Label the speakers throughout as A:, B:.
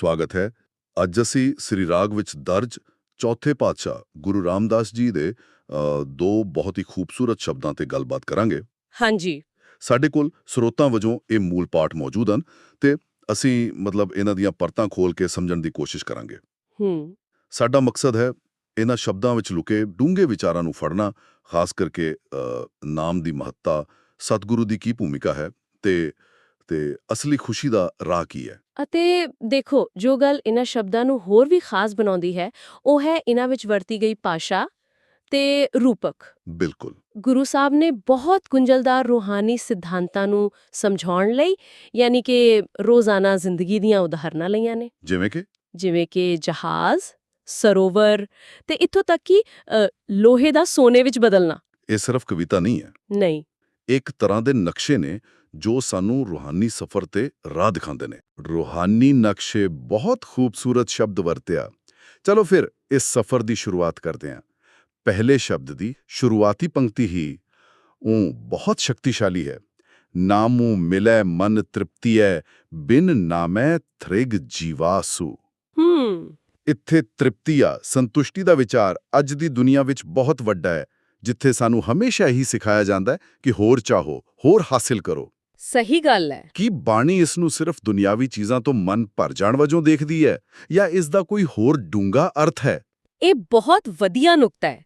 A: ਸਵਾਗਤ ਹੈ। ਅੱਜ ਅਸੀਂ ਸ੍ਰੀ ਰਾਗ ਵਿੱਚ ਦਰਜ ਚੌਥੇ ਪਾਤਸ਼ਾਹ ਗੁਰੂ ਰਾਮਦਾਸ ਜੀ ਦੇ ਦੋ ਬਹੁਤ ਹੀ ਖੂਬਸੂਰਤ ਸ਼ਬਦਾਂ ਤੇ ਗੱਲਬਾਤ ਕਰਾਂਗੇ।
B: ਹਾਂਜੀ।
A: ਸਾਡੇ ਕੋਲ ਸਰੋਤਾਂ ਵਜੋਂ ਇਹ ਮੂਲ ਪਾਠ ਮੌਜੂਦ ਹਨ ਤੇ ਅਸੀਂ ਮਤਲਬ ਇਹਨਾਂ ਦੀਆਂ ਪਰਤਾਂ ਖੋਲ ਕੇ ਸਮਝਣ ਦੀ ਕੋਸ਼ਿਸ਼ ਕਰਾਂਗੇ।
B: ਹੂੰ।
A: ਸਾਡਾ ਮਕਸਦ ਹੈ ਇਹਨਾਂ ਸ਼ਬਦਾਂ ਵਿੱਚ ਲੁਕੇ ਡੂੰਘੇ ਵਿਚਾਰਾਂ ਨੂੰ ਫੜਨਾ ਖਾਸ ਕਰਕੇ ਨਾਮ ਦੀ ਮਹੱਤਤਾ ਸਤਿਗੁਰੂ ਦੀ ਕੀ ਭੂਮਿਕਾ ਹੈ ਤੇ ਤੇ ਅਸਲੀ ਖੁਸ਼ੀ ਦਾ ਰਾਹ ਕੀ ਹੈ?
B: ਅਤੇ ਦੇਖੋ ਜੋ ਗੱਲ ਇਹਨਾਂ ਸ਼ਬਦਾਂ ਨੂੰ ਹੋਰ ਵੀ ਖਾਸ ਬਣਾਉਂਦੀ ਹੈ ਉਹ ਹੈ ਇਹਨਾਂ ਵਿੱਚ ਵਰਤੀ ਗਈ ਭਾਸ਼ਾ ਤੇ ਰੂਪਕ।
A: ਬਿਲਕੁਲ।
B: ਗੁਰੂ ਸਾਹਿਬ ਨੇ ਬਹੁਤ ਗੁੰਝਲਦਾਰ ਰੂਹਾਨੀ ਸਿਧਾਂਤਾਂ ਨੂੰ ਸਮਝਾਉਣ ਲਈ ਯਾਨੀ ਕਿ ਰੋਜ਼ਾਨਾ ਜ਼ਿੰਦਗੀ ਦੀਆਂ ਉਦਾਹਰਨਾਂ ਲਈਆਂ ਨੇ।
A: ਜਿਵੇਂ ਕਿ?
B: ਜਿਵੇਂ ਕਿ ਜਹਾਜ਼ ਸਰੋਵਰ ਤੇ ਇੱਥੋਂ ਤੱਕ ਕਿ ਲੋਹੇ ਦਾ ਸੋਨੇ ਵਿੱਚ ਬਦਲਣਾ।
A: ਇਹ ਸਿਰਫ ਕਵਿਤਾ ਨਹੀਂ ਹੈ।
B: ਨਹੀਂ।
A: ਇੱਕ ਤਰ੍ਹਾਂ ਦੇ ਨਕਸ਼ੇ ਨੇ ਜੋ ਸਾਨੂੰ ਰੂਹਾਨੀ ਸਫ਼ਰ ਤੇ ਰਾਹ ਦਿਖਾਉਂਦੇ ਨੇ। ਰੂਹਾਨੀ ਨਕਸ਼ੇ ਬਹੁਤ ਖੂਬਸੂਰਤ ਸ਼ਬਦ ਵਰਤਿਆ। ਚਲੋ ਫਿਰ ਇਸ ਸਫ਼ਰ ਦੀ ਸ਼ੁਰੂਆਤ ਕਰਦੇ ਹਾਂ। ਪਹਿਲੇ ਸ਼ਬਦ ਦੀ ਸ਼ੁਰੂਆਤੀ ਪੰਕਤੀ ਹੀ ਉਹ ਬਹੁਤ ਸ਼ਕਤੀਸ਼ਾਲੀ ਹੈ। ਨਾਮੂ ਮਿਲੈ ਮਨ ਤ੍ਰਿਪਤੀਐ ਬਿਨ ਨਾਮੈ ਥ੍ਰਿਗ ਜੀਵਾਸੂ।
B: ਹੂੰ।
A: ਇੱਥੇ ਤ੍ਰਿਪਤੀ ਆ ਸੰਤੁਸ਼ਟੀ ਦਾ ਵਿਚਾਰ ਅੱਜ ਦੀ ਦੁਨੀਆ ਵਿੱਚ ਬਹੁਤ ਵੱਡਾ ਹੈ ਜਿੱਥੇ ਸਾਨੂੰ ਹਮੇਸ਼ਾ ਹੀ ਸਿਖਾਇਆ ਜਾਂਦਾ ਹੈ ਕਿ ਹੋਰ ਚਾਹੋ ਹੋਰ ਹਾਸਿਲ ਕਰੋ।
B: ਸਹੀ ਗੱਲ ਹੈ।
A: ਕੀ ਬਾਣੀ ਇਸ ਨੂੰ ਸਿਰਫ ਦੁਨਿਆਵੀ ਚੀਜ਼ਾਂ ਤੋਂ ਮਨ ਭਰ ਜਾਣ ਵਜੋਂ ਦੇਖਦੀ ਹੈ ਜਾਂ ਇਸ ਦਾ ਕੋਈ ਹੋਰ ਡੂੰਘਾ ਅਰਥ ਹੈ?
B: ਇਹ ਬਹੁਤ ਵਧੀਆ ਨੁਕਤਾ ਹੈ।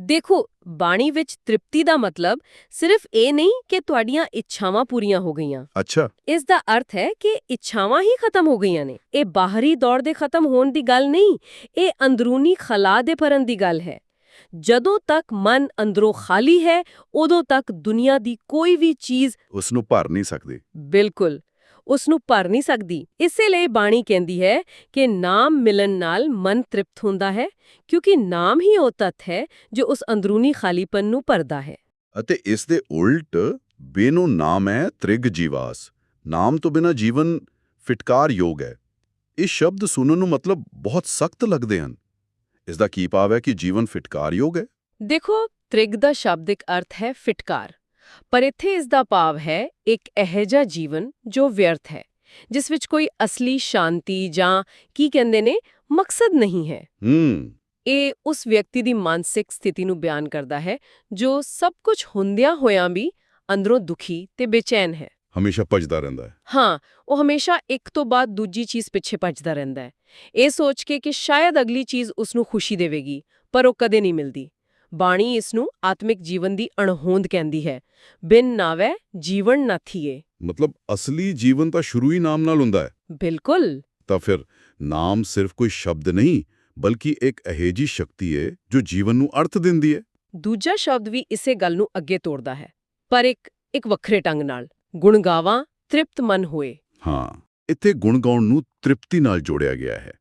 B: ਦੇਖੋ ਬਾਣੀ ਵਿੱਚ ਤ੍ਰਿਪਤੀ ਦਾ ਮਤਲਬ ਸਿਰਫ ਇਹ ਨਹੀਂ ਕਿ ਤੁਹਾਡੀਆਂ ਇੱਛਾਵਾਂ ਪੂਰੀਆਂ ਹੋ ਗਈਆਂ।
A: ਅੱਛਾ।
B: ਇਸ ਦਾ ਅਰਥ ਹੈ ਕਿ ਇੱਛਾਵਾਂ ਹੀ ਖਤਮ ਹੋ ਗਈਆਂ ਨੇ। ਇਹ ਬਾਹਰੀ ਦੌਰ ਦੇ ਖਤਮ ਹੋਣ ਦੀ ਗੱਲ ਨਹੀਂ ਇਹ ਅੰਦਰੂਨੀ ਖਲਾ ਦੇ ਭਰਨ ਦੀ ਗੱਲ ਹੈ। ਜਦੋਂ ਤੱਕ ਮਨ ਅੰਦਰੋਂ ਖਾਲੀ ਹੈ ਉਦੋਂ ਤੱਕ ਦੁਨੀਆ ਦੀ ਕੋਈ ਵੀ ਚੀਜ਼
A: ਉਸ ਨੂੰ ਭਰ ਨਹੀਂ ਸਕਦੇ।
B: ਬਿਲਕੁਲ ਉਸ ਨੂੰ ਭਰ ਨਹੀਂ ਸਕਦੀ। ਇਸੇ ਲਈ ਬਾਣੀ ਕਹਿੰਦੀ ਹੈ ਕਿ ਨਾਮ ਮਿਲਣ ਨਾਲ ਮਨ ਤ੍ਰਿਪਤ ਹੁੰਦਾ ਹੈ ਕਿਉਂਕਿ ਨਾਮ ਹੀ ਉਹ ਤੱਤ ਹੈ ਜੋ ਉਸ ਅੰਦਰੂਨੀ ਖਾਲੀਪਨ ਨੂੰ ਭਰਦਾ ਹੈ।
A: ਅਤੇ ਇਸ ਦੇ ਉਲਟ ਬੇਨੋ ਨਾਮ ਹੈ ਤ੍ਰਿਗ ਜੀਵਾਸ। ਨਾਮ ਤੋਂ ਬਿਨਾ ਜੀਵਨ ਫਿਟਕਾਰ ਯੋਗ ਹੈ। ਇਹ ਸ਼ਬਦ ਸੁਣਨ ਨੂੰ ਮਤਲਬ ਬਹੁਤ ਸਖਤ ਲੱਗਦੇ ਹਨ। ਇਸ ਦਾ ਕੀ ਭਾਵ ਹੈ ਕਿ ਜੀਵਨ ਫਿਟਕਾਰ ਯੋਗ ਹੈ?
B: ਦੇਖੋ ਤ੍ਰਿਗ ਦਾ ਸ਼ਾਬਦਿਕ ਅਰਥ ਹੈ ਫਿਟਕਾਰ। ਪਰ ਇੱਥੇ ਇਸ ਦਾ ਭਾਵ ਹੈ ਇੱਕ ਅਹਿਜਾ ਜੀਵਨ ਜੋ ਵਿਅਰਥ ਹੈ ਜਿਸ ਵਿੱਚ ਕੋਈ ਅਸਲੀ ਸ਼ਾਂਤੀ ਜਾਂ ਕੀ ਕਹਿੰਦੇ ਨੇ ਮਕਸਦ ਨਹੀਂ ਹੈ।
A: ਹੂੰ।
B: ਇਹ ਉਸ ਵਿਅਕਤੀ ਦੀ ਮਾਨਸਿਕ ਸਥਿਤੀ ਨੂੰ ਬਿਆਨ ਕਰਦਾ ਹੈ ਜੋ ਸਭ ਕੁਝ ਹੁੰਦਿਆਂ ਹੋਇਆਂ ਵੀ ਅੰਦਰੋਂ ਦੁਖੀ ਤੇ ਬੇਚੈਨ ਹੈ।
A: ਹਮੇਸ਼ਾ ਭਜਦਾ ਰਹਿੰਦਾ ਹੈ।
B: ਹਾਂ ਉਹ ਹਮੇਸ਼ਾ ਇੱਕ ਤੋਂ ਬਾਅਦ ਦੂਜੀ ਚੀਜ਼ ਪਿੱਛੇ ਭੱਜਦਾ ਰਹਿੰਦਾ ਹੈ। ਇਹ ਸੋਚ ਕੇ ਕਿ ਸ਼ਾਇਦ ਅਗਲੀ ਚੀਜ਼ ਉਸ ਨੂੰ ਖੁਸ਼ੀ ਦੇਵੇਗੀ ਪਰ ਉਹ ਕਦੇ ਨਹੀਂ ਮਿਲਦੀ। ਬਾਣੀ ਇਸ ਨੂੰ ਆਤਮਿਕ ਜੀਵਨ ਦੀ ਅਣਹੋਂਦ ਕਹਿੰਦੀ ਹੈ। ਬਿਨ ਨਾਵੇ ਜੀਵਨ ਨਾ ਥੀਏ।
A: ਮਤਲਬ ਅਸਲੀ ਜੀਵਨ ਤਾਂ ਸ਼ੁਰੂ ਹੀ ਨਾਮ ਨਾਲ ਹੁੰਦਾ ਹੈ।
B: ਬਿਲਕੁਲ।
A: ਤਾਂ ਫਿਰ ਨਾਮ ਸਿਰਫ ਕੋਈ ਸ਼ਬਦ ਨਹੀਂ ਬਲਕਿ ਇੱਕ ਅਹੇਜੀ ਸ਼ਕਤੀ ਹੈ ਜੋ ਜੀਵਨ ਨੂੰ ਅਰਥ ਦਿੰਦੀ ਹੈ
B: ਦੂਜਾ ਸ਼ਬਦ ਵੀ ਇਸੇ ਗੱਲ ਨੂੰ ਅੱਗੇ ਤੋੜਦਾ ਹੈ ਪਰ ਇੱਕ ਇੱਕ ਵੱਖਰੇ ਢੰਗ ਨਾਲ। ਗੁਣ ਗਾਵਾਂ ਤ੍ਰਿਪਤ ਮਨ ਹੋਏ।
A: ਹਾਂ। ਇੱਥੇ ਗੁਣ ਗਾਉਣ ਨੂੰ ਤ੍ਰਿਪਤੀ ਨਾਲ ਜੋੜਿਆ ਗਿਆ ਹੈ।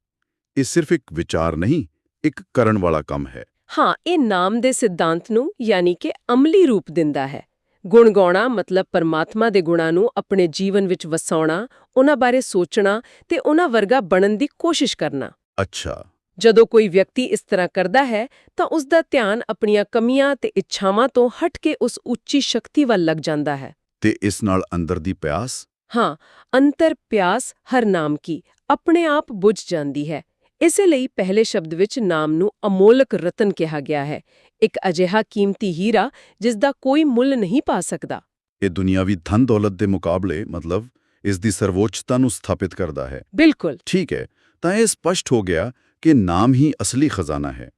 A: ਇਹ ਸਿਰਫ ਇੱਕ ਵਿਚਾਰ ਨਹੀਂ ਇੱਕ ਕਰਨ ਵਾਲਾ ਕੰਮ ਹੈ।
B: ਹਾਂ ਇਹ ਨਾਮ ਦੇ ਸਿਧਾਂਤ ਨੂੰ ਯਾਨੀ ਕਿ ਅਮਲੀ ਰੂਪ ਦਿੰਦਾ ਹੈ। ਗੁਣ ਗਾਉਣਾ ਮਤਲਬ ਪਰਮਾਤਮਾ ਦੇ ਗੁਣਾਂ ਨੂੰ ਆਪਣੇ ਜੀਵਨ ਵਿੱਚ ਵਸਾਉਣਾ ਉਹਨਾਂ ਬਾਰੇ ਸੋਚਣਾ ਤੇ ਉਹਨਾਂ ਵਰਗਾ ਬਣਨ ਦੀ ਕੋਸ਼ਿਸ਼ ਕਰਨਾ।
A: ਅੱਛਾ।
B: ਜਦੋਂ ਕੋਈ ਵਿਅਕਤੀ ਇਸ ਤਰ੍ਹਾਂ ਕਰਦਾ ਹੈ ਤਾਂ ਉਸ ਦਾ ਧਿਆਨ ਆਪਣੀਆਂ ਕਮੀਆਂ ਤੇ ਇੱਛਾਵਾਂ ਤੋਂ ਹਟ ਕੇ ਉਸ ਉੱਚੀ ਸ਼ਕਤੀ ਵੱਲ ਲੱਗ ਜਾਂਦਾ ਹੈ।
A: ਤੇ ਇਸ ਨਾਲ ਅੰਦਰ ਦੀ ਪਿਆਸ
B: ਹਾਂ ਅੰਤਰ ਪਿਆਸ ਹਰ ਨਾਮ ਕੀ ਆਪਣੇ ਆਪ ਬੁਝ ਜਾਂਦੀ ਹੈ। ਇਸੇ ਲਈ ਪਹਿਲੇ ਸ਼ਬਦ ਵਿੱਚ ਨਾਮ ਨੂੰ ਅਮੋਲਕ ਰਤਨ ਕਿਹਾ ਗਿਆ ਹੈ। ਇੱਕ ਅਜਿਹਾ ਕੀਮਤੀ ਹੀਰਾ ਜਿਸ ਦਾ ਕੋਈ ਮੁੱਲ ਨਹੀਂ ਪਾ ਸਕਦਾ।
A: ਇਹ ਦੁਨਿਆਵੀ ਧਨ ਦੌਲਤ ਦੇ ਮੁਕਾਬਲੇ ਮਤਲਬ ਇਸ ਦੀ ਸਰਵੋੱਚਤਾ ਨੂੰ ਸਥਾਪਿਤ ਕਰਦਾ ਹੈ।
B: ਬਿਲਕੁਲ।
A: ਠੀਕ ਹੈ ਤਾਂ ਇਹ ਸਪਸ਼ਟ ਹੋ ਗਿਆ ਕਿ ਨਾਮ ਹੀ ਅਸਲੀ ਖਜ਼ਾਨਾ ਹੈ।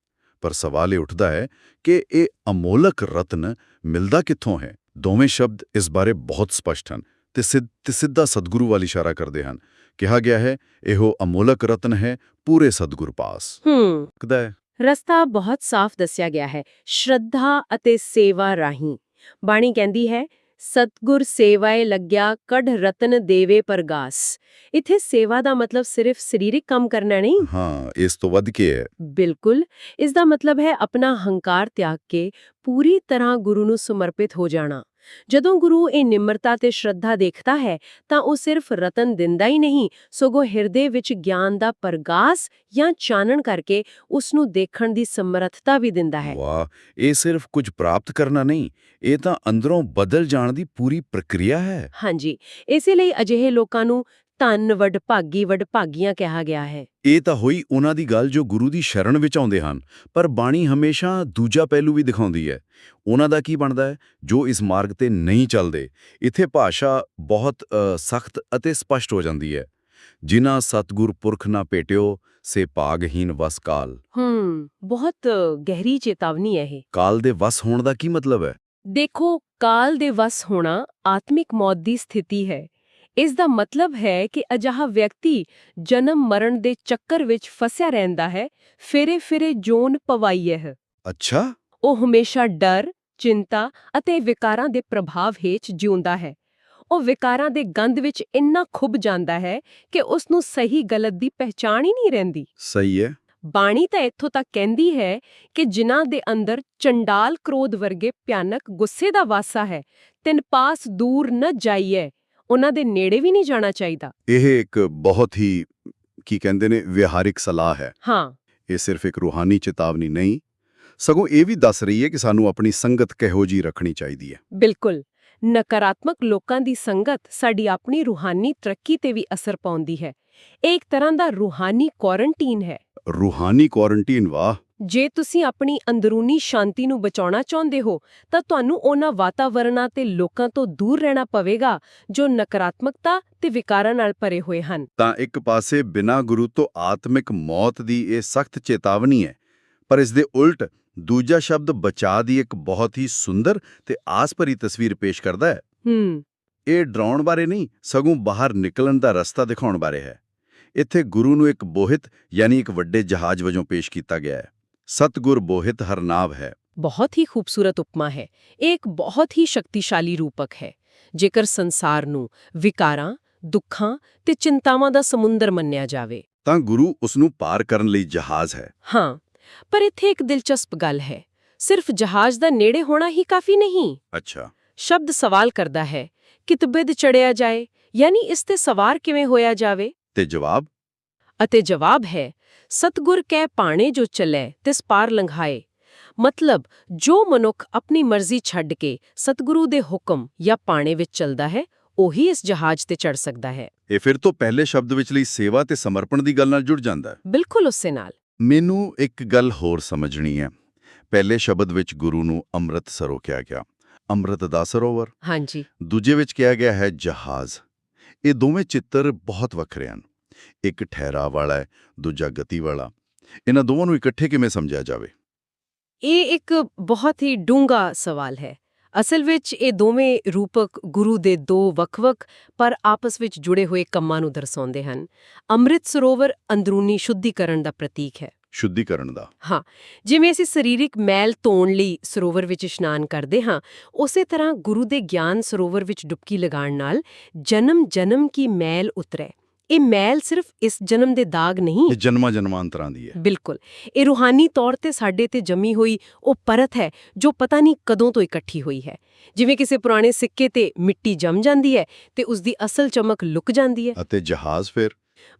A: ਪਰ ਸਵਾਲ ਇਹ ਉੱਠਦਾ ਹੈ ਕਿ ਇਹ ਅਮੋਲਕ ਰਤਨ ਮਿਲਦਾ ਕਿੱਥੋਂ ਹੈ? ਦੋਵੇਂ ਸ਼ਬਦ ਇਸ ਬਾਰੇ ਬਹੁਤ ਸਪਸ਼ਟ ਹਨ। ਤੇ ਸਿੱਧ ਤੇ ਸਿੱਧਾ ਸਤਿਗੁਰੂ ਵੱਲ ਇਸ਼ਾਰਾ ਕਰਦੇ ਹਨ। ਕਿਹਾ ਗਿਆ ਹੈ ਇਹੋ ਅਮੋਲਕ ਰਤਨ ਹੈ ਪੂਰੇ ਸਤਿਗੁਰ ਪਾਸ।
B: ਹੂੰ।
A: ਕਦਾ ਹੈ।
B: ਰਸਤਾ ਬਹੁਤ ਸਾਫ਼ ਦੱਸਿਆ ਗਿਆ ਹੈ ਸ਼ਰਧਾ ਅਤੇ ਸੇਵਾ ਰਾਹੀਂ। ਬਾਣੀ ਕਹਿੰਦੀ ਹੈ ਸਤਗੁਰ ਸੇਵਾਏ ਲੱਗਿਆ ਕਢ ਰਤਨ ਦੇਵੇ ਪਰਗਾਸ। ਇੱਥੇ ਸੇਵਾ ਦਾ ਮਤਲਬ ਸਿਰਫ ਸਰੀਰਕ ਕੰਮ ਕਰਨਾ ਨਹੀਂ?
A: ਹਾਂ ਇਸ ਤੋਂ ਵੱਧ ਕੇ ਹੈ?
B: ਬਿਲਕੁਲ। ਇਸ ਦਾ ਮਤਲਬ ਹੈ ਆਪਣਾ ਹੰਕਾਰ ਤਿਆਗ ਕੇ ਪੂਰੀ ਤਰ੍ਹਾਂ ਗੁਰੂ ਨੂੰ ਸਮਰਪਿਤ ਹੋ ਜਾਣਾ। ਜਦੋਂ ਗੁਰੂ ਇਹ ਨਿਮਰਤਾ ਤੇ ਸ਼ਰਧਾ ਦੇਖਦਾ ਹੈ ਤਾਂ ਉਹ ਸਿਰਫ ਰਤਨ ਦਿੰਦਾ ਹੀ ਨਹੀਂ ਸਗੋਂ ਹਿਰਦੇ ਵਿੱਚ ਗਿਆਨ ਦਾ ਪਰਗਾਸ ਜਾਂ ਚਾਨਣ ਕਰਕੇ ਉਸ ਨੂੰ ਦੇਖਣ ਦੀ ਸਮਰੱਥਤਾ ਵੀ ਦਿੰਦਾ ਹੈ।
A: ਵਾਹ! ਇਹ ਸਿਰਫ ਕੁਝ ਪ੍ਰਾਪਤ ਕਰਨਾ ਨਹੀਂ ਇਹ ਤਾਂ ਅੰਦਰੋਂ ਬਦਲ ਜਾਣ ਦੀ ਪੂਰੀ ਪ੍ਰਕਿਰਿਆ ਹੈ।
B: ਹਾਂਜੀ ਇਸੇ ਲਈ ਅਜਿਹੇ ਲੋਕਾਂ ਨੂੰ ਧੰਨ ਵਡਭਾਗੀ ਵਡਭਾਗੀਆਂ ਕਿਹਾ ਗਿਆ ਹੈ।
A: ਇਹ ਤਾਂ ਹੋਈ ਉਹਨਾਂ ਦੀ ਗੱਲ ਜੋ ਗੁਰੂ ਦੀ ਸ਼ਰਣ ਵਿੱਚ ਆਉਂਦੇ ਹਨ ਪਰ ਬਾਣੀ ਹਮੇਸ਼ਾ ਦੂਜਾ ਪਹਿਲੂ ਵੀ ਦਿਖਾਉਂਦੀ ਹੈ। ਉਹਨਾਂ ਦਾ ਕੀ ਬਣਦਾ ਹੈ? ਜੋ ਇਸ ਮਾਰਗ ਤੇ ਨਹੀਂ ਚੱਲਦੇ ਇੱਥੇ ਭਾਸ਼ਾ ਬਹੁਤ ਸਖਤ ਅਤੇ ਸਪਸ਼ਟ ਹੋ ਜਾਂਦੀ ਹੈ। ਜਿਨ੍ਹਾਂ ਸਤਗੁਰ ਪੁਰਖ ਨਾ ਭੇਟਿਓ ਸੇ ਭਾਗਹੀਨ ਵਸ ਕਾਲ।
B: ਹੂੰ ਬਹੁਤ ਗਹਿਰੀ ਚੇਤਾਵਨੀ ਹੈ ਇਹ।
A: ਕਾਲ ਦੇ ਵਸ ਹੋਣ ਦਾ ਕੀ ਮਤਲਬ ਹੈ?
B: ਦੇਖੋ ਕਾਲ ਦੇ ਵਸ ਹੋਣਾ ਆਤਮਿਕ ਮੌਤ ਦੀ ਸਥਿਤੀ ਹੈ। ਇਸ ਦਾ ਮਤਲਬ ਹੈ ਕਿ ਅਜਿਹਾ ਵਿਅਕਤੀ ਜਨਮ ਮਰਨ ਦੇ ਚੱਕਰ ਵਿੱਚ ਫਸਿਆ ਰਹਿੰਦਾ ਹੈ ਫਿਰੇ ਫਿਰੇ ਜੋਨ ਪਵਾਈ ਹੈ
A: ਅੱਛਾ।
B: ਉਹ ਹਮੇਸ਼ਾ ਡਰ ਚਿੰਤਾ ਅਤੇ ਵਿਕਾਰਾਂ ਦੇ ਪ੍ਰਭਾਵ ਹੇਠ ਜਿਉਂਦਾ ਹੈ। ਉਹ ਵਿਕਾਰਾਂ ਦੇ ਗੰਧ ਵਿੱਚ ਇੰਨਾ ਖੁੱਭ ਜਾਂਦਾ ਹੈ ਕਿ ਉਸ ਨੂੰ ਸਹੀ ਗਲਤ ਦੀ ਪਹਿਚਾਣ ਹੀ ਨਹੀਂ ਰਹਿੰਦੀ।
A: ਸਹੀ ਹੈ।
B: ਬਾਣੀ ਤਾਂ ਇੱਥੋਂ ਤੱਕ ਕਹਿੰਦੀ ਹੈ ਕਿ ਜਿਨ੍ਹਾਂ ਦੇ ਅੰਦਰ ਚੰਡਾਲ ਕ੍ਰੋਧ ਵਰਗੇ ਭਿਆਨਕ ਗੁੱਸੇ ਦਾ ਵਾਸਾ ਹੈ ਤਿੰਨ ਪਾਸ ਦੂਰ ਨ ਜਾਈਏ ਉਹਨਾਂ ਦੇ ਨੇੜੇ ਵੀ ਨਹੀਂ ਜਾਣਾ ਚਾਹੀਦਾ।
A: ਇਹ ਇੱਕ ਬਹੁਤ ਹੀ ਕੀ ਕਹਿੰਦੇ ਨੇ ਵਿਹਾਰਿਕ ਸਲਾਹ ਹੈ।
B: ਹਾਂ।
A: ਇਹ ਸਿਰਫ ਇੱਕ ਰੂਹਾਨੀ ਚੇਤਾਵਨੀ ਨਹੀਂ ਸਗੋਂ ਇਹ ਵੀ ਦੱਸ ਰਹੀ ਹੈ ਕਿ ਸਾਨੂੰ ਆਪਣੀ ਸੰਗਤ ਕਿਹੋ ਜੀ ਰੱਖਣੀ ਚਾਹੀਦੀ ਹੈ।
B: ਬਿਲਕੁਲ। ਨਕਾਰਾਤਮਕ ਲੋਕਾਂ ਦੀ ਸੰਗਤ ਸਾਡੀ ਆਪਣੀ ਰੂਹਾਨੀ ਤਰੱਕੀ ਤੇ ਵੀ ਅਸਰ ਪਾਉਂਦੀ ਹੈ। ਇਹ ਇੱਕ ਤਰ੍ਹਾਂ ਦਾ ਰੂਹਾਨੀ ਕੁਆਰੰਟੀਨ ਹੈ।
A: ਰੂਹਾਨੀ ਕੁਆਰੰਟੀਨ ਵਾਹ!
B: ਜੇ ਤੁਸੀਂ ਆਪਣੀ ਅੰਦਰੂਨੀ ਸ਼ਾਂਤੀ ਨੂੰ ਬਚਾਉਣਾ ਚਾਹੁੰਦੇ ਹੋ ਤਾਂ ਤੁਹਾਨੂੰ ਉਹਨਾਂ ਵਾਤਾਵਰਣਾਂ ਤੇ ਲੋਕਾਂ ਤੋਂ ਦੂਰ ਰਹਿਣਾ ਪਵੇਗਾ ਜੋ ਨਕਾਰਾਤਮਕਤਾ ਤੇ ਵਿਕਾਰਾਂ ਨਾਲ ਭਰੇ ਹੋਏ ਹਨ।
A: ਤਾਂ ਇੱਕ ਪਾਸੇ ਬਿਨਾਂ ਗੁਰੂ ਤੋਂ ਆਤਮਿਕ ਮੌਤ ਦੀ ਇਹ ਸਖਤ ਚੇਤਾਵਨੀ ਹੈ ਪਰ ਇਸ ਦੇ ਉਲਟ ਦੂਜਾ ਸ਼ਬਦ ਬਚਾ ਦੀ ਇੱਕ ਬਹੁਤ ਹੀ ਸੁੰਦਰ ਤੇ ਆਸ ਭਰੀ ਤਸਵੀਰ ਪੇਸ਼ ਕਰਦਾ ਹੈ।
B: ਹੂੰ।
A: ਇਹ ਡਰਾਉਣ ਬਾਰੇ ਨਹੀਂ ਸਗੋਂ ਬਾਹਰ ਨਿਕਲਣ ਦਾ ਰਸਤਾ ਦਿਖਾਉਣ ਬਾਰੇ ਹੈ। ਇੱਥੇ ਗੁਰੂ ਨੂੰ ਇੱਕ ਬੋਹਿਤ ਯਾਨੀ ਇੱਕ ਵੱਡੇ ਜਹਾਜ਼ ਵਜੋਂ ਪੇਸ਼ ਕੀਤਾ ਗਿਆ ਹੈ। ਸਤਗੁਰ ਬੋਹਿਤ ਹਰਨਾਵ ਹੈ।
B: ਬਹੁਤ ਹੀ ਖੂਬਸੂਰਤ ਉਪਮਾ ਹੈ। ਇਹ ਇੱਕ ਬਹੁਤ ਹੀ ਸ਼ਕਤੀਸ਼ਾਲੀ ਰੂਪਕ ਹੈ। ਜੇਕਰ ਸੰਸਾਰ ਨੂੰ ਵਿਕਾਰਾਂ ਦੁੱਖਾਂ ਤੇ ਚਿੰਤਾਵਾਂ ਦਾ ਸਮੁੰਦਰ ਮੰਨਿਆ ਜਾਵੇ।
A: ਤਾਂ ਗੁਰੂ ਉਸ ਨੂੰ ਪਾਰ ਕਰਨ ਲਈ ਜਹਾਜ਼ ਹੈ।
B: ਹਾਂ ਪਰ ਇੱਥੇ ਇੱਕ ਦਿਲਚਸਪ ਗੱਲ ਹੈ। ਸਿਰਫ ਜਹਾਜ਼ ਦਾ ਨੇੜੇ ਹੋਣਾ ਹੀ ਕਾਫੀ ਨਹੀਂ।
A: ਅੱਛਾ।
B: ਸ਼ਬਦ ਸਵਾਲ ਕਰਦਾ ਹੈ ਕਿ ਤਬਿਦ ਚੜਿਆ ਜਾਏ ਯਾਨੀ ਇਸ ਤੇ ਸਵਾਰ ਕਿਵੇਂ ਹੋਇਆ ਜਾਵੇ?
A: ਤੇ ਜਵਾਬ?
B: ਅਤੇ ਜਵਾਬ ਹੈ ਸਤਗੁਰ ਕਹਿ ਪਾਣੇ ਜੋ ਚੱਲੇ ਤਿਸ ਪਾਰ ਲੰਘਾਏ। ਮਤਲਬ ਜੋ ਮਨੁੱਖ ਆਪਣੀ ਮਰਜ਼ੀ ਛੱਡ ਕੇ ਸਤਗੁਰੂ ਦੇ ਹੁਕਮ ਜਾਂ ਪਾਣੇ ਵਿੱਚ ਚੱਲਦਾ ਹੈ ਉਹੀ ਇਸ ਜਹਾਜ਼ ਤੇ ਚੜ ਸਕਦਾ ਹੈ।
A: ਇਹ ਫਿਰ ਤੋਂ ਪਹਿਲੇ ਸ਼ਬਦ ਵਿੱਚ ਲਈ ਸੇਵਾ ਤੇ ਸਮਰਪਣ ਦੀ ਗੱਲ ਨਾਲ ਜੁੜ ਜਾਂਦਾ ਹੈ।
B: ਬਿਲਕੁਲ ਉਸੇ ਨਾਲ।
A: ਮੈਨੂੰ ਇੱਕ ਗੱਲ ਹੋਰ ਸਮਝਣੀ ਹੈ। ਪਹਿਲੇ ਸ਼ਬਦ ਵਿੱਚ ਗੁਰੂ ਨੂੰ ਅੰਮ੍ਰਿਤ ਸਰੋ ਕਿਹਾ ਗਿਆ। ਅੰਮ੍ਰਿਤ ਦਾ ਸਰੋਵਰ।
B: ਹਾਂਜੀ।
A: ਦੂਜੇ ਵਿੱਚ ਕਿਹਾ ਗਿਆ ਹੈ ਜਹਾਜ਼। ਇਹ ਦੋਵੇਂ ਚਿੱਤਰ ਬਹੁਤ ਵੱਖਰੇ ਹਨ। ਇੱਕ ਠਹਿਰਾਅ ਵਾਲਾ ਹੈ ਦੂਜਾ ਗਤੀ ਵਾਲਾ। ਇਹਨਾਂ ਦੋਵਾਂ ਨੂੰ ਇਕੱਠੇ ਕਿਵੇਂ ਸਮਝਿਆ ਜਾਵੇ?
B: ਇਹ ਇੱਕ ਬਹੁਤ ਹੀ ਡੂੰਘਾ ਸਵਾਲ ਹੈ। ਅਸਲ ਵਿੱਚ ਇਹ ਦੋਵੇਂ ਰੂਪਕ ਗੁਰੂ ਦੇ ਦੋ ਵੱਖ-ਵੱਖ ਪਰ ਆਪਸ ਵਿੱਚ ਜੁੜੇ ਹੋਏ ਕੰਮਾਂ ਨੂੰ ਦਰਸਾਉਂਦੇ ਹਨ। ਅੰਮ੍ਰਿਤ ਸਰੋਵਰ ਅੰਦਰੂਨੀ ਸ਼ੁੱਧੀਕਰਨ ਦਾ ਪ੍ਰਤੀਕ ਹੈ।
A: ਸ਼ੁੱਧੀਕਰਨ ਦਾ।
B: ਹਾਂ ਜਿਵੇਂ ਅਸੀਂ ਸਰੀਰਿਕ ਮੈਲ ਧੋਣ ਲਈ ਸਰੋਵਰ ਵਿੱਚ ਇਸ਼ਨਾਨ ਕਰਦੇ ਹਾਂ ਉਸੇ ਤਰ੍ਹਾਂ ਗੁਰੂ ਦੇ ਗਿਆਨ ਸਰੋਵਰ ਵਿੱਚ ਡੁਬਕੀ ਲਗਾਉਣ ਨਾਲ ਜਨਮ ਜਨਮ ਕੀ ਮੈਲ ਉਤਰੇ। ਇਹ ਮੈਲ ਸਿਰਫ ਇਸ ਜਨਮ ਦੇ ਦਾਗ ਨਹੀਂ।
A: ਇਹ ਜਨਮਾਂ ਜਨਮਾਂਤਰਾਂ ਦੀ ਹੈ।
B: ਬਿਲਕੁਲ। ਇਹ ਰੂਹਾਨੀ ਤੌਰ ਤੇ ਸਾਡੇ ਤੇ ਜੰਮੀ ਹੋਈ ਉਹ ਪਰਤ ਹੈ ਜੋ ਪਤਾ ਨਹੀਂ ਕਦੋਂ ਤੋਂ ਇਕੱਠੀ ਹੋਈ ਹੈ। ਜਿਵੇਂ ਕਿਸੇ ਪੁਰਾਣੇ ਸਿੱਕੇ ਤੇ ਮਿੱਟੀ ਜੰਮ ਜਾਂਦੀ ਹੈ ਤੇ ਉਸ ਦੀ ਅਸਲ ਚਮਕ ਲੁਕ ਜਾਂਦੀ ਹੈ।
A: ਅਤੇ ਜਹਾਜ਼ ਫਿਰ?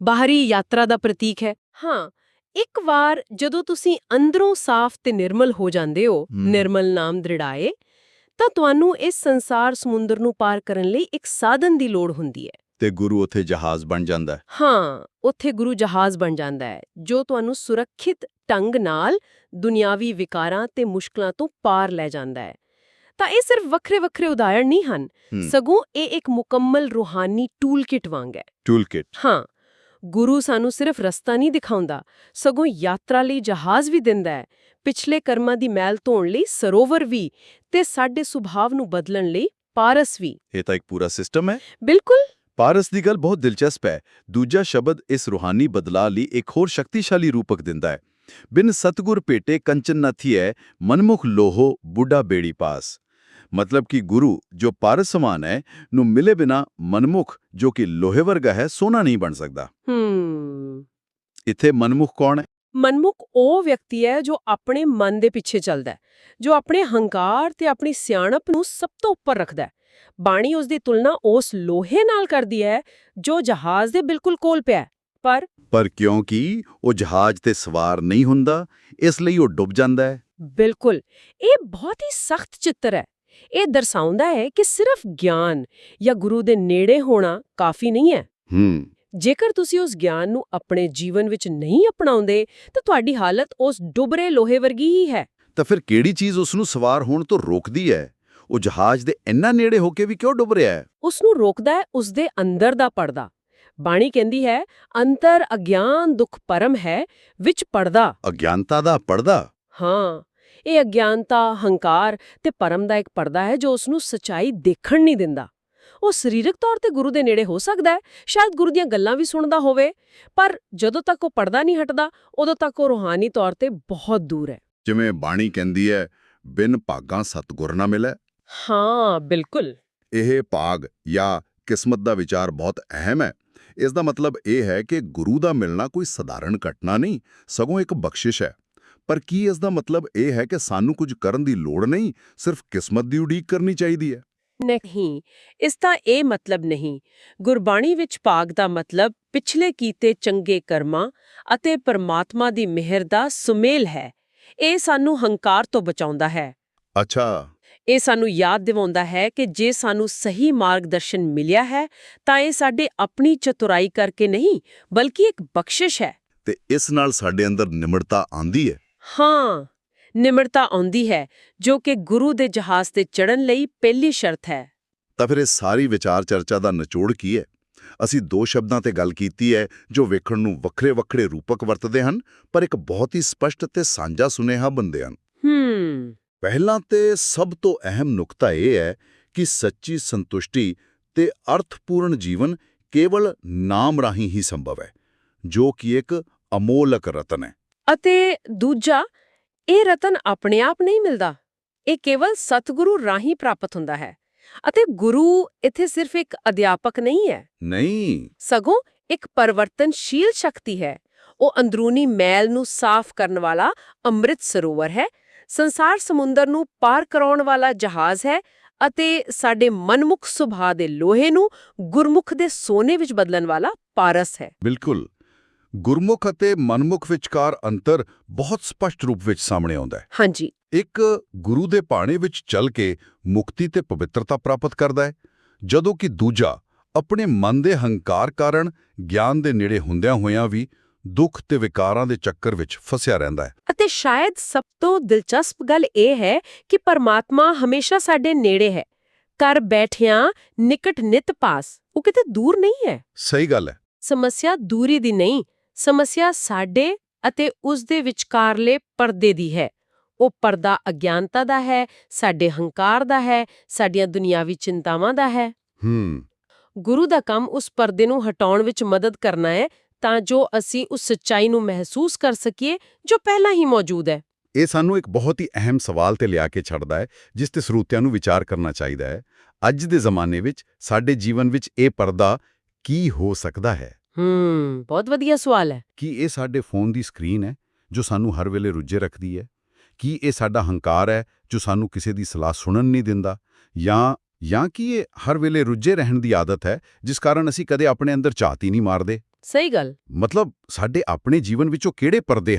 B: ਬਾਹਰੀ ਯਾਤਰਾ ਦਾ ਪ੍ਰਤੀਕ ਹੈ। ਹਾਂ ਇੱਕ ਵਾਰ ਜਦੋਂ ਤੁਸੀਂ ਅੰਦਰੋਂ ਸਾਫ਼ ਤੇ ਨਿਰਮਲ ਹੋ ਜਾਂਦੇ ਹੋ। ਨਿਰਮਲ ਨਾਮ ਦ੍ਰਿੜਾਏ ਤਾਂ ਤੁਹਾਨੂੰ ਇਸ ਸੰਸਾਰ ਸਮੁੰਦਰ ਨੂੰ ਪਾਰ ਕਰਨ ਲਈ ਇੱਕ ਸਾਧਨ ਦੀ ਲੋੜ ਹੁੰਦੀ ਹੈ।
A: ਤੇ ਗੁਰੂ ਉੱਥੇ ਜਹਾਜ਼ ਬਣ ਜਾਂਦਾ ਹੈ।
B: ਹਾਂ ਉੱਥੇ ਗੁਰੂ ਜਹਾਜ਼ ਬਣ ਜਾਂਦਾ ਹੈ ਜੋ ਤੁਹਾਨੂੰ ਸੁਰੱਖਿਅਤ ਢੰਗ ਨਾਲ ਦੁਨਿਆਵੀ ਵਿਕਾਰਾਂ ਤੇ ਮੁਸ਼ਕਲਾਂ ਤੋਂ ਪਾਰ ਲੈ ਜਾਂਦਾ ਹੈ। ਤਾਂ ਇਹ ਸਿਰਫ ਵੱਖਰੇ ਵੱਖਰੇ ਉਦਾਹਰਣ ਨਹੀਂ ਹਨ। ਸਗੋਂ ਇਹ ਇੱਕ ਮੁਕੰਮਲ ਰੂਹਾਨੀ ਟੂਲ ਕਿਟ ਵਾਂਗ ਹੈ।
A: ਟੂਲ ਕਿਟ
B: ਹਾਂ ਗੁਰੂ ਸਾਨੂੰ ਸਿਰਫ ਰਸਤਾ ਨਹੀਂ ਦਿਖਾਉਂਦਾ ਸਗੋਂ ਯਾਤਰਾ ਲਈ ਜਹਾਜ਼ ਵੀ ਦਿੰਦਾ ਹੈ ਪਿਛਲੇ ਕਰਮਾਂ ਦੀ ਮੈਲ ਧੋਣ ਲਈ ਸਰੋਵਰ ਵੀ ਤੇ ਸਾਡੇ ਸੁਭਾਅ ਨੂੰ ਬਦਲਣ ਲਈ ਪਾਰਸ ਵੀ।
A: ਇਹ ਤਾਂ ਇੱਕ ਪੂਰਾ ਸਿਸਟਮ ਹੈ।
B: ਬਿਲਕੁਲ।
A: ਪਾਰਸ ਦੀ ਗੱਲ ਬਹੁਤ ਦਿਲਚਸਪ ਹੈ। ਦੂਜਾ ਸ਼ਬਦ ਇਸ ਰੂਹਾਨੀ ਬਦਲਾਅ ਲਈ ਇੱਕ ਹੋਰ ਸ਼ਕਤੀਸ਼ਾਲੀ ਰੂਪਕ ਦਿੰਦਾ ਹੈ। ਬਿਨ ਸਤਗੁਰ ਭੇਟੇ ਕੰਚਨ ਨਾ ਥੀਐ ਮਨਮੁਖ ਲੋਹੋ ਬੁੱਢਾ ਬੇੜੀ ਪਾਸ। ਮਤਲਬ ਕਿ ਗੁਰੂ ਜੋ ਪਾਰਸ ਸਮਾਨ ਹੈ ਨੂੰ ਮਿਲੇ ਬਿਨਾ ਮਨਮੁਖ ਜੋ ਕਿ ਲੋਹੇ ਵਰਗਾ ਹੈ ਸੋਨਾ ਨਹੀਂ ਬਣ ਸਕਦਾ।
B: ਹੂੰ।
A: ਇੱਥੇ ਮਨਮੁਖ ਕੌਣ ਹੈ?
B: ਮਨਮੁਖ ਉਹ ਵਿਅਕਤੀ ਹੈ ਜੋ ਆਪਣੇ ਮਨ ਦੇ ਪਿੱਛੇ ਚੱਲਦਾ ਹੈ ਜੋ ਆਪਣੇ ਹੰਕਾਰ ਤੇ ਆਪਣੀ ਸਿਆਣਪ ਨੂੰ ਸਭ ਤੋਂ ਉੱਪਰ ਰੱਖਦਾ ਹੈ। ਬਾਣੀ ਉਸ ਦੀ ਤੁਲਨਾ ਉਸ ਲੋਹੇ ਨਾਲ ਕਰਦੀ ਹੈ ਜੋ ਜਹਾਜ਼ ਦੇ ਬਿਲਕੁਲ ਕੋਲ ਪਿਆ ਹੈ। ਪਰ
A: ਪਰ ਕਿਉਂਕਿ ਉਹ ਜਹਾਜ਼ ਤੇ ਸਵਾਰ ਨਹੀਂ ਹੁੰਦਾ ਇਸ ਲਈ ਉਹ ਡੁੱਬ ਜਾਂਦਾ ਹੈ।
B: ਬਿਲਕੁਲ। ਇਹ ਬਹੁਤ ਹੀ ਸਖਤ ਚਿੱਤਰ ਹੈ। ਇਹ ਦਰਸਾਉਂਦਾ ਹੈ ਕਿ ਸਿਰਫ ਗਿਆਨ ਜਾਂ ਗੁਰੂ ਦੇ ਨੇੜੇ ਹੋਣਾ ਕਾਫੀ ਨਹੀਂ ਹੈ।
A: ਹੂੰ।
B: ਜੇਕਰ ਤੁਸੀਂ ਉਸ ਗਿਆਨ ਨੂੰ ਆਪਣੇ ਜੀਵਨ ਵਿੱਚ ਨਹੀਂ ਅਪਣਾਉਂਦੇ ਤਾਂ ਤੁਹਾਡੀ ਹਾਲਤ ਉਸ ਡੁੱਬਰੇ ਲੋਹੇ ਵਰਗੀ ਹੀ ਹੈ।
A: ਤਾਂ ਫਿਰ ਕਿਹੜੀ ਚੀਜ਼ ਉਸ ਨੂੰ ਸਵਾਰ ਹੋਣ ਤੋਂ ਰੋਕਦੀ ਹੈ? ਉਹ ਜਹਾਜ਼ ਦੇ ਇੰਨਾ ਨੇੜੇ ਹੋ ਕੇ ਵੀ ਕਿਉਂ ਡੁੱਬ ਰਿਹਾ ਹੈ?
B: ਉਸ ਨੂੰ ਰੋਕਦਾ ਹੈ ਉਸ ਦੇ ਅੰਦਰ ਦਾ ਪਰਦਾ। ਬਾਣੀ ਕਹਿੰਦੀ ਹੈ ਅੰਤਰ ਅਗਿਆਨ ਦੁਖ ਪਰਮ ਹੈ ਵਿੱਚ ਪਰਦਾ।
A: ਅਗਿਆਨਤਾ ਦਾ ਪਰਦਾ?
B: ਹਾਂ ਇਹ ਅਗਿਆਨਤਾ ਹੰਕਾਰ ਤੇ ਪਰਮ ਦਾ ਇੱਕ ਪਰਦਾ ਹੈ ਜੋ ਉਸ ਨੂੰ ਸਚਾਈ ਦੇਖਣ ਨਹੀਂ ਦਿੰਦਾ। ਉਹ ਸਰੀਰਕ ਤੌਰ ਤੇ ਗੁਰੂ ਦੇ ਨੇੜੇ ਹੋ ਸਕਦਾ ਹੈ ਸ਼ਾਇਦ ਗੁਰੂ ਦੀਆਂ ਗੱਲਾਂ ਵੀ ਸੁਣਦਾ ਹੋਵੇ ਪਰ ਜਦੋਂ ਤੱਕ ਉਹ ਪਰਦਾ ਨਹੀਂ ਹਟਦਾ ਉਦੋਂ ਤੱਕ ਉਹ ਰੂਹਾਨੀ ਤੌਰ ਤੇ ਬਹੁਤ ਦੂਰ ਹੈ।
A: ਜਿਵੇਂ ਬਾਣੀ ਕਹਿੰਦੀ ਹੈ ਬਿਨ ਭਾਗਾਂ ਸਤਗੁਰ ਨਾ ਮਿਲੇ।
B: ਹਾਂ ਬਿਲਕੁਲ।
A: ਇਹ ਭਾਗ ਜਾਂ ਕਿਸਮਤ ਦਾ ਵਿਚਾਰ ਬਹੁਤ ਅਹਿਮ ਹੈ। ਇਸ ਦਾ ਮਤਲਬ ਇਹ ਹੈ ਕਿ ਗੁਰੂ ਦਾ ਮਿਲਣਾ ਕੋਈ ਸਧਾਰਨ ਘਟਨਾ ਨਹੀਂ ਸਗੋਂ ਇੱਕ ਬਖਸ਼ਿਸ਼ ਹੈ। ਪਰ ਕੀ ਇਸ ਦਾ ਮਤਲਬ ਇਹ ਹੈ ਕਿ ਸਾਨੂੰ ਕੁਝ ਕਰਨ ਦੀ ਲੋੜ ਨਹੀਂ ਸਿਰਫ ਕਿਸਮਤ ਦੀ ਉਡੀਕ ਕਰਨੀ ਚਾਹੀਦੀ ਹੈ?
B: ਨਹੀਂ ਇਸ ਦਾ ਇਹ ਮਤਲਬ ਨਹੀਂ। ਗੁਰਬਾਣੀ ਵਿੱਚ ਭਾਗ ਦਾ ਮਤਲਬ ਪਿਛਲੇ ਕੀਤੇ ਚੰਗੇ ਕਰਮਾਂ ਅਤੇ ਪਰਮਾਤਮਾ ਦੀ ਮਿਹਰ ਦਾ ਸੁਮੇਲ ਹੈ। ਇਹ ਸਾਨੂੰ ਹੰਕਾਰ ਤੋਂ ਬਚਾਉਂਦਾ ਹੈ।
A: ਅੱਛਾ।
B: ਇਹ ਸਾਨੂੰ ਯਾਦ ਦਿਵਾਉਂਦਾ ਹੈ ਕਿ ਜੇ ਸਾਨੂੰ ਸਹੀ ਮਾਰਗਦਰਸ਼ਨ ਮਿਲਿਆ ਹੈ ਤਾਂ ਇਹ ਸਾਡੇ ਆਪਣੀ ਚਤੁਰਾਈ ਕਰਕੇ ਨਹੀਂ ਬਲਕਿ ਇੱਕ ਬਖਸ਼ਿਸ਼ ਹੈ।
A: ਤੇ ਇਸ ਨਾਲ ਸਾਡੇ ਅੰਦਰ ਨਿਮਰਤਾ ਆਂਦੀ ਹੈ।
B: ਹਾਂ ਨਿਮਰਤਾ ਆਉਂਦੀ ਹੈ ਜੋ ਕਿ ਗੁਰੂ ਦੇ ਜਹਾਜ਼ ਤੇ ਚੜਨ ਲਈ ਪਹਿਲੀ ਸ਼ਰਤ ਹੈ।
A: ਤਾਂ ਫਿਰ ਇਹ ਸਾਰੀ ਵਿਚਾਰ ਚਰਚਾ ਦਾ ਨਿਚੋੜ ਕੀ ਹੈ? ਅਸੀਂ ਦੋ ਸ਼ਬਦਾਂ ਤੇ ਗੱਲ ਕੀਤੀ ਹੈ ਜੋ ਵੇਖਣ ਨੂੰ ਵੱਖਰੇ-ਵੱਖਰੇ ਰੂਪਕ ਵਰਤਦੇ ਹਨ ਪਰ ਇੱਕ ਬਹੁਤ ਹੀ ਸਪਸ਼ਟ ਤੇ ਸਾਂਝਾ ਸੁਨੇਹਾ ਬੰਦੇ ਹਨ।
B: ਹੂੰ।
A: ਪਹਿਲਾਂ ਤੇ ਸਭ ਤੋਂ ਅਹਿਮ ਨੁਕਤਾ ਇਹ ਹੈ ਕਿ ਸੱਚੀ ਸੰਤੁਸ਼ਟੀ ਤੇ ਅਰਥਪੂਰਨ ਜੀਵਨ ਕੇਵਲ ਨਾਮ ਰਾਹੀਂ ਹੀ ਸੰਭਵ ਹੈ ਜੋ ਕਿ ਇੱਕ ਅਮੋਲਕ ਰਤਨ ਹੈ।
B: ਅਤੇ ਦੂਜਾ ਇਹ ਰਤਨ ਆਪਣੇ ਆਪ ਨਹੀਂ ਮਿਲਦਾ। ਇਹ ਕੇਵਲ ਸਤਿਗੁਰੂ ਰਾਹੀਂ ਪ੍ਰਾਪਤ ਹੁੰਦਾ ਹੈ ਅਤੇ ਗੁਰੂ ਇੱਥੇ ਸਿਰਫ ਇੱਕ ਅਧਿਆਪਕ ਨਹੀਂ ਹੈ।
A: ਨਹੀਂ।
B: ਸਗੋਂ ਇੱਕ ਪਰਵਰਤਨਸ਼ੀਲ ਸ਼ਕਤੀ ਹੈ। ਉਹ ਅੰਦਰੂਨੀ ਮੈਲ ਨੂੰ ਸਾਫ਼ ਕਰਨ ਵਾਲਾ ਅੰਮ੍ਰਿਤ ਸਰੋਵਰ ਹੈ ਸੰਸਾਰ ਸਮੁੰਦਰ ਨੂੰ ਪਾਰ ਕਰਾਉਣ ਵਾਲਾ ਜਹਾਜ਼ ਹੈ ਅਤੇ ਸਾਡੇ ਮਨਮੁਖ ਸੁਭਾਅ ਦੇ ਲੋਹੇ ਨੂੰ ਗੁਰਮੁਖ ਦੇ ਸੋਨੇ ਵਿੱਚ ਬਦਲਣ ਵਾਲਾ ਪਾਰਸ ਹੈ।
A: ਬਿਲਕੁਲ। ਗੁਰਮੁਖ ਅਤੇ ਮਨਮੁਖ ਵਿਚਕਾਰ ਅੰਤਰ ਬਹੁਤ ਸਪਸ਼ਟ ਰੂਪ ਵਿੱਚ ਸਾਹਮਣੇ ਆਉਂਦਾ ਹੈ।
B: ਹਾਂਜੀ।
A: ਇੱਕ ਗੁਰੂ ਦੇ ਪਾਣੇ ਵਿੱਚ ਚੱਲ ਕੇ ਮੁਕਤੀ ਤੇ ਪਵਿੱਤਰਤਾ ਪ੍ਰਾਪਤ ਕਰਦਾ ਹੈ ਜਦੋਂ ਕਿ ਦੂਜਾ ਆਪਣੇ ਮਨ ਦੇ ਹੰਕਾਰ ਕਾਰਨ ਗਿਆਨ ਦੇ ਨੇੜੇ ਹੁੰਦਿਆਂ ਹੋਇਆਂ ਵੀ ਦੁੱਖ ਤੇ ਵਿਕਾਰਾਂ ਦੇ ਚੱਕਰ ਵਿੱਚ ਫਸਿਆ ਰਹਿੰਦਾ ਹੈ।
B: ਅਤੇ ਸ਼ਾਇਦ ਸਭ ਤੋਂ ਦਿਲਚਸਪ ਗੱਲ ਇਹ ਹੈ ਕਿ ਪਰਮਾਤਮਾ ਹਮੇਸ਼ਾ ਸਾਡੇ ਨੇੜੇ ਹੈ। ਕਰ ਬੈਠਿਆਂ ਨਿਕਟ ਨਿਤ ਪਾਸ ਉਹ ਕਿਤੇ ਦੂਰ ਨਹੀਂ ਹੈ।
A: ਸਹੀ ਗੱਲ ਹੈ।
B: ਸਮੱਸਿਆ ਦੂਰੀ ਦੀ ਨਹੀਂ ਸਮੱਸਿਆ ਸਾਡੇ ਅਤੇ ਉਸ ਦੇ ਵਿਚਕਾਰਲੇ ਪਰਦੇ ਦੀ ਹੈ। ਉਹ ਪਰਦਾ ਅਗਿਆਨਤਾ ਦਾ ਹੈ ਸਾਡੇ ਹੰਕਾਰ ਦਾ ਹੈ ਸਾਡੀਆਂ ਦੁਨਿਆਵੀ ਚਿੰਤਾਵਾਂ ਦਾ ਹੈ।
A: ਹੂੰ।
B: ਗੁਰੂ ਦਾ ਕੰਮ ਉਸ ਪਰਦੇ ਨੂੰ ਹਟਾਉਣ ਵਿੱਚ ਮਦਦ ਕਰਨਾ ਹੈ ਤਾਂ ਜੋ ਅਸੀਂ ਉਸ ਸੱਚਾਈ ਨੂੰ ਮਹਿਸੂਸ ਕਰ ਸਕੀਏ ਜੋ ਪਹਿਲਾਂ ਹੀ ਮੌਜੂਦ ਹੈ।
A: ਇਹ ਸਾਨੂੰ ਇੱਕ ਬਹੁਤ ਹੀ ਅਹਿਮ ਸਵਾਲ ਤੇ ਲਿਆ ਕੇ ਛੱਡਦਾ ਹੈ ਜਿਸ ਤੇ ਸਰੋਤਿਆਂ ਨੂੰ ਵਿਚਾਰ ਕਰਨਾ ਚਾਹੀਦਾ ਹੈ। ਅੱਜ ਦੇ ਜ਼ਮਾਨੇ ਵਿੱਚ ਸਾਡੇ ਜੀਵਨ ਵਿੱਚ ਇਹ ਪਰਦਾ ਕੀ ਹੋ ਸਕਦਾ ਹੈ?
B: ਹੂੰ ਬਹੁਤ ਵਧੀਆ ਸਵਾਲ ਹੈ।
A: ਕੀ ਇਹ ਸਾਡੇ ਫੋਨ ਦੀ ਸਕਰੀਨ ਹੈ ਜੋ ਸਾਨੂੰ ਹਰ ਵੇਲੇ ਰੁੱਝੇ ਰੱਖਦੀ ਹੈ? ਕੀ ਇਹ ਸਾਡਾ ਹੰਕਾਰ ਹੈ ਜੋ ਸਾਨੂੰ ਕਿਸੇ ਦੀ ਸਲਾਹ ਸੁਣਨ ਨਹੀਂ ਦਿੰਦਾ? ਜਾਂ ਜਾਂ ਕੀ ਇਹ ਹਰ ਵੇਲੇ ਰੁੱਝੇ ਰਹਿਣ ਦੀ ਆਦਤ ਹੈ ਜਿਸ ਕਾਰਨ ਅਸੀਂ ਕਦੇ ਆਪਣੇ ਅੰਦਰ ਝਾਤੀ ਨਹੀਂ ਮਾਰਦੇ?
B: ਸਹੀ ਗੱਲ।
A: ਮਤਲਬ ਸਾਡੇ ਆਪਣੇ ਜੀਵਨ ਵਿੱਚੋਂ ਕਿਹੜੇ ਪਰਦੇ